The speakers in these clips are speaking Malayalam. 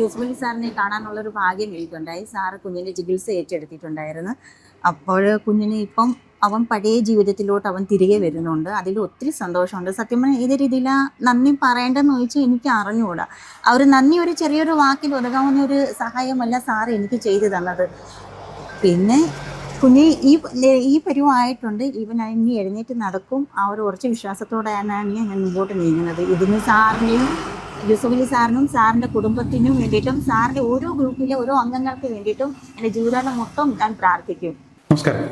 യൂസ്ഫുള്ളി സാറിനെ കാണാനുള്ള ഒരു ഭാഗ്യം എനിക്കുണ്ടായി. സാറ് കുഞ്ഞിന്റെ ചികിത്സ ഏറ്റെടുത്തിട്ടുണ്ടായിരുന്നു. അപ്പോൾ കുഞ്ഞിനെ ഇപ്പം അവൻ പഴയ ജീവിതത്തിലോട്ട് അവൻ തിരികെ വരുന്നുണ്ട്. അതിൽ ഒത്തിരി സന്തോഷമുണ്ട്. സത്യം പറഞ്ഞാൽ ഏത് രീതിയിലാണ് നന്ദി പറയേണ്ടതെന്ന് ചോദിച്ചാൽ എനിക്ക് അറിഞ്ഞുകൂടാ ആ ഒരു നന്ദി ഒരു ചെറിയൊരു വാക്കിൽ ഒതുങ്ങാവുന്ന ഒരു സഹായമല്ല സാറ് എനിക്ക് ചെയ്തു തന്നത്. പിന്നെ കുഞ്ഞ് ഈ ഈ പരിവായിട്ടുണ്ട്. ഇവൻ ഇനി എഴുന്നേറ്റ് നടക്കും. ആ ഒരു ഉറച്ച വിശ്വാസത്തോടെയാണ് ഞാൻ മുമ്പോട്ട് നീങ്ങുന്നത്. ഇതിന് സാറിനെയും യൂസഫലി സാറിനും സാറിന്റെ കുടുംബത്തിനും വേണ്ടിയിട്ടും സാറിന്റെ ഓരോ ഗ്രൂപ്പിലെ ഓരോ അംഗങ്ങൾക്ക് വേണ്ടിയിട്ടും എന്റെ ജീവിതകാലം മൊത്തം ഞാൻ പ്രാർത്ഥിക്കും. നമസ്കാരം.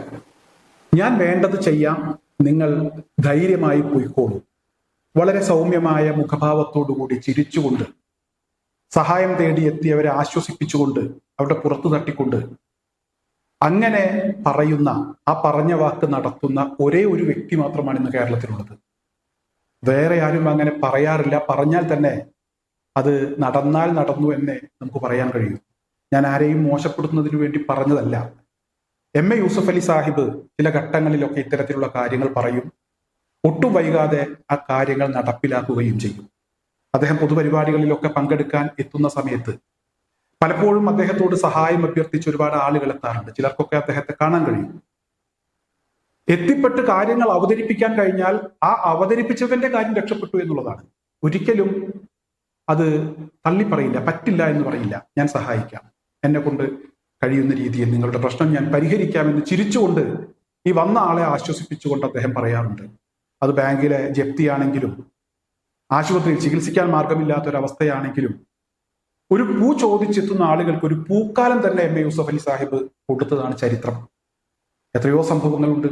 ഞാൻ വേണ്ടത് ചെയ്യാം. നിങ്ങൾ ധൈര്യമായി പോയിക്കോളൂ. വളരെ സൗമ്യമായ മുഖഭാവത്തോടുകൂടി ചിരിച്ചുകൊണ്ട് സഹായം തേടി എത്തിയവരെ ആശ്വസിപ്പിച്ചുകൊണ്ട് അവരുടെ പുറത്തു തട്ടിക്കൊണ്ട് അങ്ങനെ പറയുന്ന ആ പറഞ്ഞ വാക്ക് നടത്തുന്ന ഒരേ ഒരു വ്യക്തി മാത്രമാണ് ഇന്ന് കേരളത്തിലുള്ളത്. വേറെ ആരും അങ്ങനെ പറയാറില്ല. പറഞ്ഞാൽ തന്നെ അത് നടന്നാൽ നടന്നു എന്നെ നമുക്ക് പറയാൻ കഴിയും. ഞാൻ ആരെയും മോശപ്പെടുത്തുന്നതിന് വേണ്ടി പറഞ്ഞതല്ല. എം എ യൂസഫ് അലി സാഹിബ് ചില ഘട്ടങ്ങളിലൊക്കെ ഇത്തരത്തിലുള്ള കാര്യങ്ങൾ പറയും. ഒട്ടും വൈകാതെ ആ കാര്യങ്ങൾ നടപ്പിലാക്കുകയും ചെയ്യും. അദ്ദേഹം പൊതുപരിപാടികളിലൊക്കെ പങ്കെടുക്കാൻ എത്തുന്ന സമയത്ത് പലപ്പോഴും അദ്ദേഹത്തോട് സഹായം അഭ്യർത്ഥിച്ച് ഒരുപാട് ആളുകൾ എത്താറുണ്ട്. ചിലർക്കൊക്കെ അദ്ദേഹത്തെ കാണാൻ കഴിയും. എത്തിപ്പെട്ട് കാര്യങ്ങൾ അവതരിപ്പിക്കാൻ കഴിഞ്ഞാൽ ആ അവതരിപ്പിച്ചവന്റെ കാര്യം രക്ഷപ്പെട്ടു എന്നുള്ളതാണ്. ഒരിക്കലും അത് തള്ളിപ്പറയില്ല പറ്റില്ല എന്ന് പറയില്ല. ഞാൻ സഹായിക്കാം. എന്നെ കൊണ്ട് കഴിയുന്ന രീതിയിൽ നിങ്ങളുടെ പ്രശ്നം ഞാൻ പരിഹരിക്കാമെന്ന് ചിരിച്ചുകൊണ്ട് ഈ വന്ന ആളെ ആശ്വസിപ്പിച്ചുകൊണ്ട് അദ്ദേഹം പറയാറുണ്ട്. അത് ബാങ്കിലെ ജപ്തിയാണെങ്കിലും ആശുപത്രിയിൽ ചികിത്സിക്കാൻ മാർഗമില്ലാത്ത ഒരു അവസ്ഥയാണെങ്കിലും ഒരു പൂ ചോദിച്ചെത്തുന്ന ആളുകൾക്ക് ഒരു പൂക്കാലം തന്നെ എം എ യൂസഫ് അലി സാഹിബ് കൊടുത്തതാണ് ചരിത്രം. എത്രയോ സംഭവങ്ങളുണ്ട്.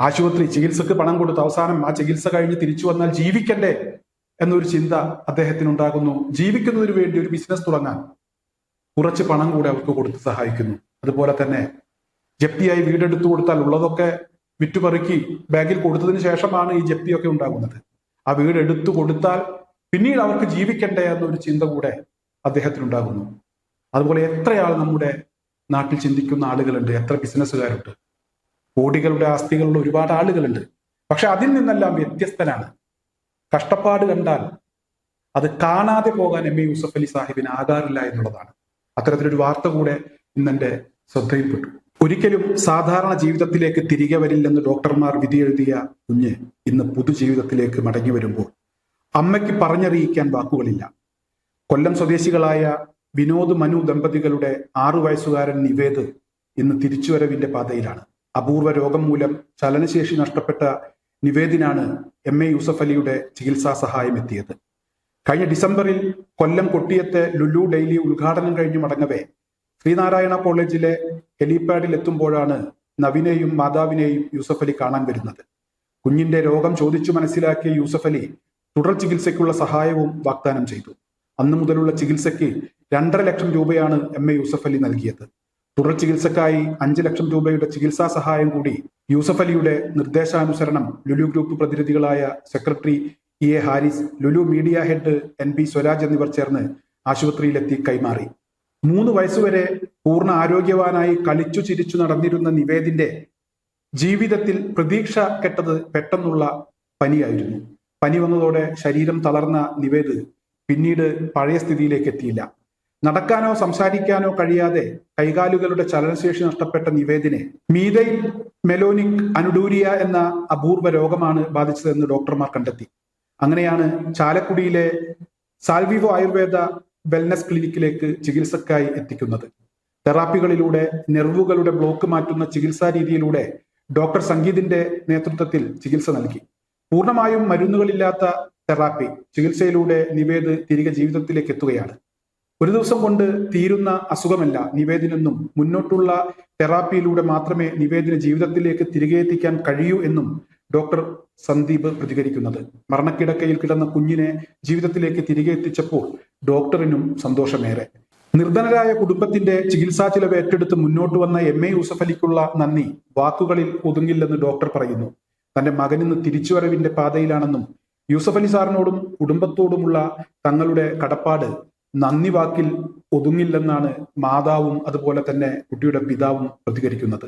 ആശുപത്രി ചികിത്സക്ക് പണം കൊടുത്ത് അവസാനം ആ ചികിത്സ കഴിഞ്ഞ് തിരിച്ചു വന്നാൽ ജീവിക്കണ്ടേ? എന്നൊരു ചിന്ത അദ്ദേഹത്തിന് ഉണ്ടാകുന്നു ജീവിക്കുന്നതിന് വേണ്ടി ഒരു ബിസിനസ് തുടങ്ങാൻ കുറച്ച് പണം കൂടെ അവർക്ക് കൊടുത്ത് സഹായിക്കുന്നു. അതുപോലെ തന്നെ ജപ്തിയായി വീടെടുത്തു കൊടുത്താൽ ഉള്ളതൊക്കെ വിറ്റുപറുക്കി ബാങ്കിൽ കൊടുത്തതിന് ശേഷമാണ് ഈ ജപ്തിയൊക്കെ ഉണ്ടാകുന്നത്. ആ വീട് എടുത്തു കൊടുത്താൽ പിന്നീട് അവർക്ക് ജീവിക്കണ്ടേ എന്നൊരു ചിന്ത കൂടെ അദ്ദേഹത്തിനുണ്ടാകുന്നു. അതുപോലെ എത്രയാൾ നമ്മുടെ നാട്ടിൽ ചിന്തിക്കുന്ന ആളുകളുണ്ട്? എത്ര ബിസിനസ്സുകാരുണ്ട് കോടികളുടെ ആസ്തികളുള്ള ഒരുപാട് ആളുകളുണ്ട്. പക്ഷെ അതിൽ നിന്നെല്ലാം വ്യത്യസ്തനാണ്. കഷ്ടപ്പാട് കണ്ടാൽ അത് കാണാതെ പോകാൻ എം എ യൂസഫ് അലി സാഹിബിന് ആകാറില്ല എന്നുള്ളതാണ്. അത്തരത്തിലൊരു വാർത്ത കൂടെ ഇന്നെന്റെ ശ്രദ്ധയിൽപ്പെട്ടു. ഒരിക്കലും സാധാരണ ജീവിതത്തിലേക്ക് തിരികെ വരില്ലെന്ന് ഡോക്ടർമാർ വിധിയെഴുതിയ കുഞ്ഞ് ഇന്ന് പുതുജീവിതത്തിലേക്ക് മടങ്ങി വരുമ്പോൾ അമ്മയ്ക്ക് പറഞ്ഞറിയിക്കാൻ വാക്കുകളില്ല. കൊല്ലം സ്വദേശികളായ വിനോദ് മനു ദമ്പതികളുടെ ആറു വയസ്സുകാരൻ നിവേദ് ഇന്ന് തിരിച്ചുവരവിന്റെ പാതയിലാണ്. അപൂർവ രോഗം മൂലം ചലനശേഷി നഷ്ടപ്പെട്ട നിവേദിനാണ് എം എ യൂസഫ് അലിയുടെ ചികിത്സാ സഹായം എത്തിയത്. കഴിഞ്ഞ ഡിസംബറിൽ കൊല്ലം കൊട്ടിയത്തെ ലുലു ഡെയിലി ഉദ്ഘാടനം കഴിഞ്ഞു മടങ്ങവേ ശ്രീനാരായണ കോളേജിലെ ഹെലിപാഡിൽ എത്തുമ്പോഴാണ് നവിനെയും മാതാവിനെയും യൂസഫ് അലി കാണാൻ വരുന്നത്. കുഞ്ഞിന്റെ രോഗം ചോദിച്ചു മനസ്സിലാക്കിയ യൂസഫ് അലി തുടർ ചികിത്സയ്ക്കുള്ള സഹായവും വാഗ്ദാനം ചെയ്തു. അന്നു മുതലുള്ള ചികിത്സയ്ക്ക് രണ്ടര ലക്ഷം രൂപയാണ് എം എ യൂസഫ് അലി നൽകിയത്. തുടർ ചികിത്സക്കായി അഞ്ച് ലക്ഷം രൂപയുടെ ചികിത്സാ സഹായം കൂടി യൂസഫ് അലിയുടെ നിർദ്ദേശാനുസരണം Lulu group പ്രതിനിധികളായ secretary E A Haris Lulu media head N P Swaraj എന്നിവർ ചേർന്ന് ആശുപത്രിയിലെത്തി കൈമാറി. മൂന്ന് വയസ്സുവരെ പൂർണ ആരോഗ്യവാനായി കളിച്ചു ചിരിച്ചു നടന്നിരുന്ന നിവേദിന്റെ ജീവിതത്തിൽ പ്രതീക്ഷ കെട്ടത് പെട്ടെന്നുള്ള പനിയായിരുന്നു. പനി വന്നതോടെ ശരീരം തളർന്ന നിവേദ് പിന്നീട് പഴയ സ്ഥിതിയിലേക്ക് എത്തിയില്ല. നടക്കാനോ സംസാരിക്കാനോ കഴിയാതെ കൈകാലുകളുടെ ചലനശേഷി നഷ്ടപ്പെട്ട നിവേദിനെ മീതയിൽ മെലോനിക് അനുഡൂരിയ എന്ന അപൂർവ രോഗമാണ് ബാധിച്ചതെന്ന് ഡോക്ടർമാർ കണ്ടെത്തി. അങ്ങനെയാണ് ചാലക്കുടിയിലെ സാൽവിവോ ആയുർവേദ വെൽനസ് ക്ലിനിക്കിലേക്ക് ചികിത്സക്കായി എത്തിക്കുന്നത്. തെറാപ്പികളിലൂടെ നെർവുകളുടെ ബ്ലോക്ക് മാറ്റുന്ന ചികിത്സാ രീതിയിലൂടെ ഡോക്ടർ സംഗീതിന്റെ നേതൃത്വത്തിൽ ചികിത്സ നൽകി. പൂർണമായും മരുന്നുകളില്ലാത്ത തെറാപ്പി ചികിത്സയിലൂടെ നിവേദ് തിരികെ ജീവിതത്തിലേക്ക് എത്തുകയാണ്. ഒരു ദിവസം കൊണ്ട് തീരുന്ന അസുഖമല്ല നിവേദിനെന്നും മുന്നോട്ടുള്ള തെറാപ്പിയിലൂടെ മാത്രമേ നിവേദിന ജീവിതത്തിലേക്ക് തിരികെ എത്തിക്കാൻ കഴിയൂ എന്നും ഡോക്ടർ സന്ദീപ് പ്രതികരിക്കുന്നത്. മരണക്കിടക്കയിൽ കിടന്ന കുഞ്ഞിനെ ജീവിതത്തിലേക്ക് തിരികെ എത്തിച്ചപ്പോൾ ഡോക്ടറിനും സന്തോഷമേറെ. നിർധനരായ കുടുംബത്തിന്റെ ചികിത്സാ ചിലവ് ഏറ്റെടുത്ത് മുന്നോട്ട് വന്ന എം. എ. യൂസഫ് അലിക്കുള്ള നന്ദി വാക്കുകളിൽ ഒതുങ്ങില്ലെന്ന് ഡോക്ടർ പറയുന്നു. തന്റെ മകൻ ഇന്ന് തിരിച്ചുവരവിന്റെ പാതയിലാണെന്നും യൂസഫ് അലി സാറിനോടും കുടുംബത്തോടുമുള്ള തങ്ങളുടെ കടപ്പാട് നന്ദി വാക്കിൽ ഒതുങ്ങില്ലെന്നാണ് മാതാവും അതുപോലെ തന്നെ കുട്ടിയുടെ പിതാവും പ്രതികരിക്കുന്നത്.